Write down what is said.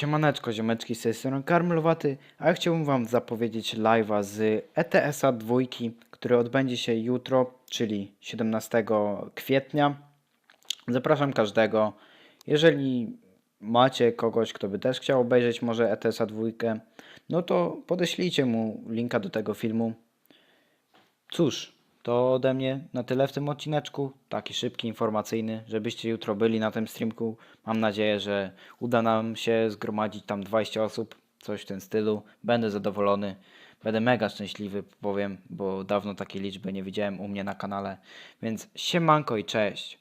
Siemaneczko, ziomeczki z tej strony Karmelowaty, a ja chciałbym wam zapowiedzieć live'a z ETS-a dwójki, który odbędzie się jutro, czyli 17 kwietnia. Zapraszam każdego. Jeżeli macie kogoś, kto by też chciał obejrzeć może ETS-a dwójkę, no to podeślijcie mu linka do tego filmu. Cóż, to ode mnie na tyle w tym odcineczku. Taki szybki, informacyjny, żebyście jutro byli na tym streamku. Mam nadzieję, że uda nam się zgromadzić tam 20 osób, coś w tym stylu. Będę zadowolony. Będę mega szczęśliwy, powiem, bo dawno takiej liczby nie widziałem u mnie na kanale. Więc siemanko i cześć.